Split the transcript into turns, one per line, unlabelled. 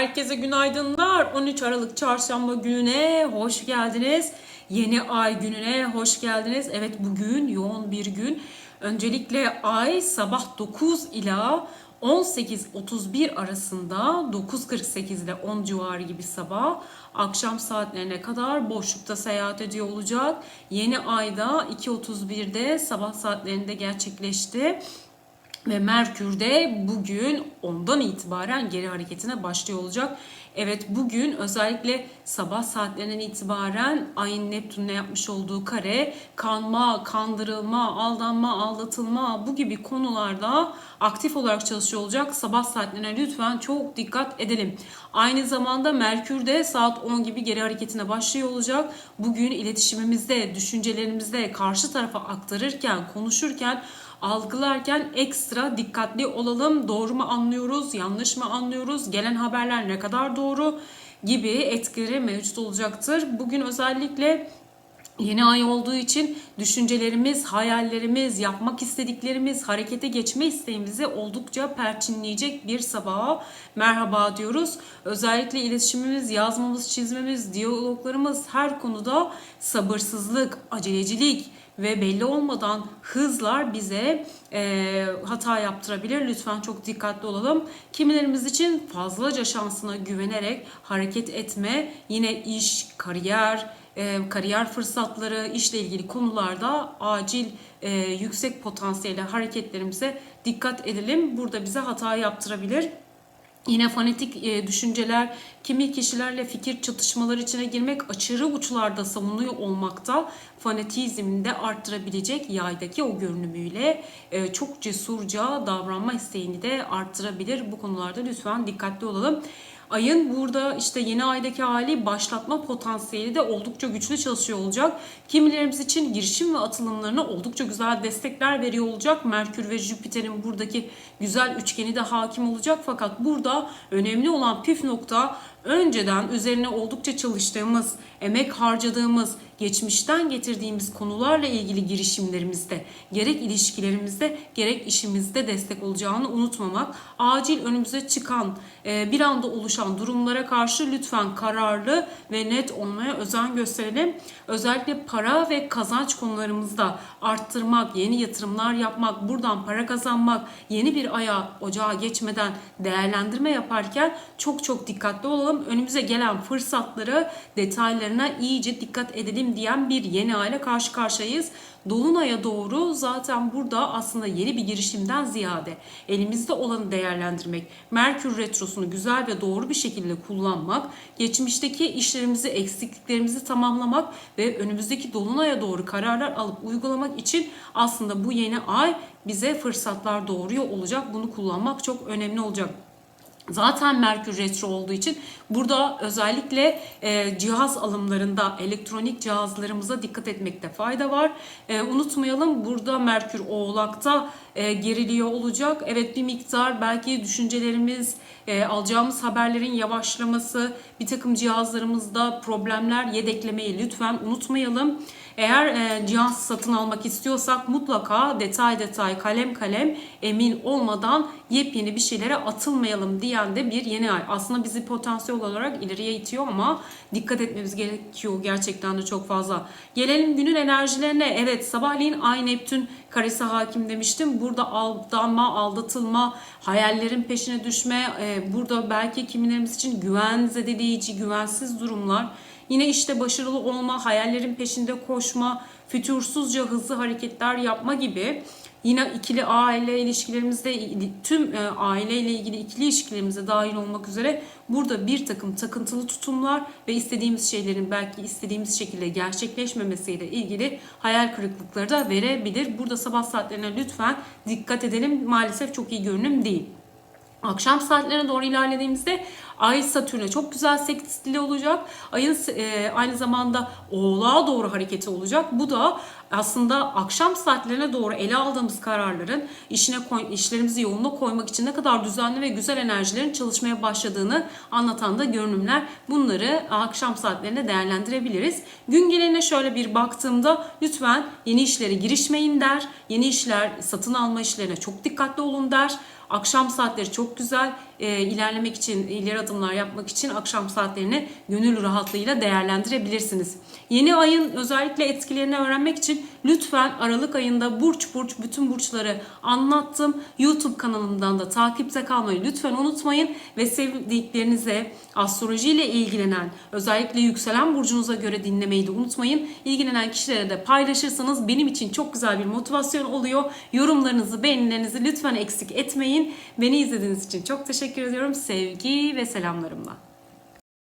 Herkese günaydınlar. 13 Aralık Çarşamba gününe hoş geldiniz. Yeni ay gününe hoş geldiniz. Evet bugün yoğun bir gün. Öncelikle ay sabah 9 ila 18.31 arasında 9.48 ile 10 civarı gibi sabah akşam saatlerine kadar boşlukta seyahat ediyor olacak. Yeni ayda 2.31'de sabah saatlerinde gerçekleşti. Ve Merkür de bugün ondan itibaren geri hareketine başlıyor olacak. Evet bugün özellikle sabah saatlerinden itibaren ayın Neptün'le yapmış olduğu kare kanma, kandırılma, aldanma, aldatılma bu gibi konularda aktif olarak çalışıyor olacak. Sabah saatlerine lütfen çok dikkat edelim. Aynı zamanda Merkür de saat 10 gibi geri hareketine başlıyor olacak. Bugün iletişimimizde, düşüncelerimizde karşı tarafa aktarırken, konuşurken algılarken ekstra dikkatli olalım. Doğru mu anlıyoruz, yanlış mı anlıyoruz, gelen haberler ne kadar doğru gibi etkileri mevcut olacaktır. Bugün özellikle Yeni ay olduğu için düşüncelerimiz, hayallerimiz, yapmak istediklerimiz, harekete geçme isteğimizi oldukça perçinleyecek bir sabaha merhaba diyoruz. Özellikle iletişimimiz, yazmamız, çizmemiz, diyaloglarımız her konuda sabırsızlık, acelecilik, ve belli olmadan hızlar bize e, hata yaptırabilir. Lütfen çok dikkatli olalım. Kimilerimiz için fazlaca şansına güvenerek hareket etme, yine iş, kariyer, e, kariyer fırsatları, işle ilgili konularda acil e, yüksek potansiyeli hareketlerimize dikkat edelim. Burada bize hata yaptırabilir. Yine fanatik e, düşünceler, kimi kişilerle fikir çatışmaları içine girmek aşırı uçlarda savunuyor olmakta fanatizmini de arttırabilecek yaydaki o görünümüyle e, çok cesurca davranma isteğini de arttırabilir. Bu konularda lütfen dikkatli olalım. Ayın burada işte yeni aydaki hali başlatma potansiyeli de oldukça güçlü çalışıyor olacak. Kimilerimiz için girişim ve atılımlarına oldukça güzel destekler veriyor olacak. Merkür ve Jüpiter'in buradaki güzel üçgeni de hakim olacak. Fakat burada önemli olan püf nokta önceden üzerine oldukça çalıştığımız, emek harcadığımız, geçmişten getirdiğimiz konularla ilgili girişimlerimizde, gerek ilişkilerimizde, gerek işimizde destek olacağını unutmamak. Acil önümüze çıkan, e, bir anda oluşan durumlara karşı lütfen kararlı ve net olmaya özen gösterelim. Özellikle para ve kazanç konularımızda arttırmak, yeni yatırımlar yapmak, buradan para kazanmak, yeni bir aya ocağa geçmeden değerlendirme yaparken çok çok dikkatli olalım. Önümüze gelen fırsatları detaylarına iyice dikkat edelim diyen bir yeni aile karşı karşıyayız. Dolunay'a doğru zaten burada aslında yeni bir girişimden ziyade elimizde olanı değerlendirmek, Merkür Retrosu'nu güzel ve doğru bir şekilde kullanmak, geçmişteki işlerimizi, eksikliklerimizi tamamlamak ve önümüzdeki Dolunay'a doğru kararlar alıp uygulamak için aslında bu yeni ay bize fırsatlar doğuruyor olacak. Bunu kullanmak çok önemli olacak. Zaten Merkür Retro olduğu için burada özellikle e, cihaz alımlarında elektronik cihazlarımıza dikkat etmekte fayda var. E, unutmayalım burada Merkür Oğlak'ta e, geriliyor olacak. Evet bir miktar belki düşüncelerimiz, e, alacağımız haberlerin yavaşlaması, bir takım cihazlarımızda problemler yedeklemeyi lütfen unutmayalım. Eğer e, cihaz satın almak istiyorsak mutlaka detay detay kalem kalem emin olmadan yepyeni bir şeylere atılmayalım diyen de bir yeni ay. Aslında bizi potansiyel olarak ileriye itiyor ama dikkat etmemiz gerekiyor gerçekten de çok fazla. Gelelim günün enerjilerine. Evet sabahleyin Ay Neptün karesi hakim demiştim. Burada aldanma, aldatılma, hayallerin peşine düşme, e, burada belki kimilerimiz için güven zedeleyici, güvensiz durumlar Yine işte başarılı olma, hayallerin peşinde koşma, fütursuzca hızlı hareketler yapma gibi yine ikili aile ilişkilerimizde tüm e, aileyle ilgili ikili ilişkilerimize dahil olmak üzere burada bir takım takıntılı tutumlar ve istediğimiz şeylerin belki istediğimiz şekilde gerçekleşmemesiyle ilgili hayal kırıklıkları da verebilir. Burada sabah saatlerine lütfen dikkat edelim. Maalesef çok iyi görünüm değil. Akşam saatlerine doğru ilerlediğimizde Ay Satürn'e çok güzel sekstili olacak. Ayın e, aynı zamanda Oğlağa doğru hareketi olacak. Bu da aslında akşam saatlerine doğru ele aldığımız kararların işine koy, işlerimizi yoluna koymak için ne kadar düzenli ve güzel enerjilerin çalışmaya başladığını anlatan da görünümler. Bunları akşam saatlerinde değerlendirebiliriz. Gün geneline şöyle bir baktığımda lütfen yeni işlere girişmeyin der. Yeni işler, satın alma işlerine çok dikkatli olun der Akşam saatleri çok güzel. Ee, ilerlemek için, ileri adımlar yapmak için akşam saatlerini gönül rahatlığıyla değerlendirebilirsiniz. Yeni ayın özellikle etkilerini öğrenmek için lütfen Aralık ayında burç burç bütün burçları anlattım. YouTube kanalımdan da takipte kalmayı lütfen unutmayın ve sevdiklerinize astrolojiyle ilgilenen özellikle yükselen burcunuza göre dinlemeyi de unutmayın. İlgilenen kişilere de paylaşırsanız benim için çok güzel bir motivasyon oluyor. Yorumlarınızı, beğenilerinizi lütfen eksik etmeyin. Beni izlediğiniz için çok teşekkür ediyorum. Sevgi ve selamlarımla.